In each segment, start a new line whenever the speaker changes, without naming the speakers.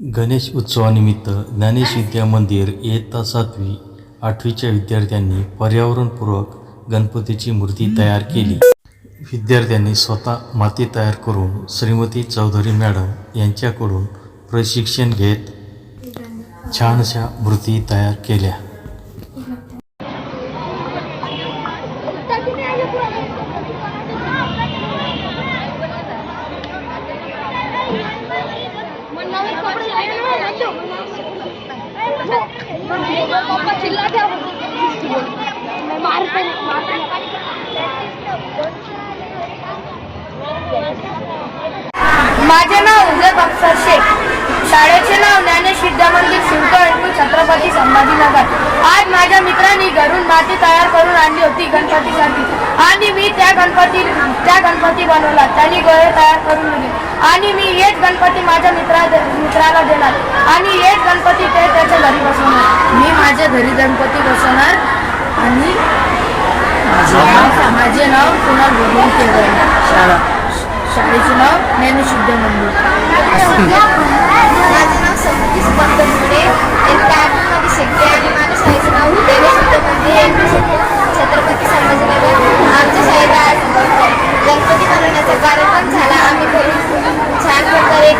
गणेश उत्सवानिमित्त ज्ञानेश विद्या मंदिर इयत्ता सातवी आठवीच्या विद्यार्थ्यांनी पर्यावरणपूरक गणपतीची मूर्ती तयार केली. विद्यार्थ्यांनी स्वतः माती तयार करून श्रीमती चौधरी मॅडम यांच्याकडून प्रशिक्षण घेत छानशा मूर्ती तयार केल्या.
माझे नाव उदय बक्सर शेख. शाळेचे नाव ज्ञानेश मंदिर शिवकळ छत्रपती संभाजीनगर. आज माझ्या मित्रांनी घरून माती तयार करून आणली होती गणपतीसाठी. आणि मी त्या गणपती त्या गणपती बनवला. त्यांनी गोळे तयार करून दिले आणि मी हेच गणपती माझ्या मित्रा मित्राला देणार. आणि हेच गणपती ते त्याच्या घरी बसवणार. मी माझ्या घरी गणपती बसवणार. आणि माझे नाव कुणाल भगवान केवळ शाळा. शाळेचे नाव ज्ञानेश विद्या मंदिर
माझं नाव समृद्धी मुळे शिकते आणि माझ्या शाळेचं नाव मंदिर छत्रपती संभाजीनगर. आमच्या शाळेत आज गणपती बनवण्याचा कार्यक्रम झाला. आम्ही घरी छान प्रकारे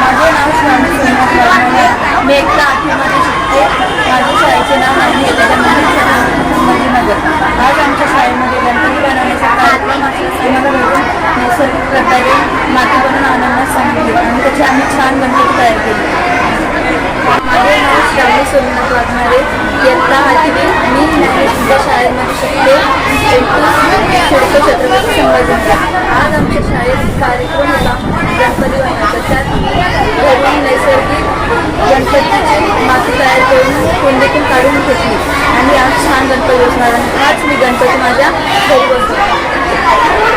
माझे नाव स्वामी सोमनाथ मी एकटा आठवीमध्ये शिकते माझ्या शाळेचे नाव आहे विवेकानंद छत्रपती संभाजीनगर आज आमच्या शाळेमध्ये गणपती बनवण्याचा कार्यक्रम आहे आम्हाला भेटून नैसर्गिक प्रकारे माती बनवून आनंदात सांगितले आणि त्याचे आम्ही गणपती तयार केले. माझे नाव श्रावणी सोमनाथ वाघमारे. इयत्ता आठवी मी ज्ञानेश्वर शाळेमध्ये शिकते एकतीस छत्रपती संभाजीनगर. आज आमच्या शाळेत कार्यक्रम होता. गणपती बनवायचा त्यात घरून नैसर्गिक गणपतीची माती तयार करून कुंडीतून काढून घेतली. आणि आज छान गणपती बसणार आणि आज मी गणपती माझ्या घरी बसतो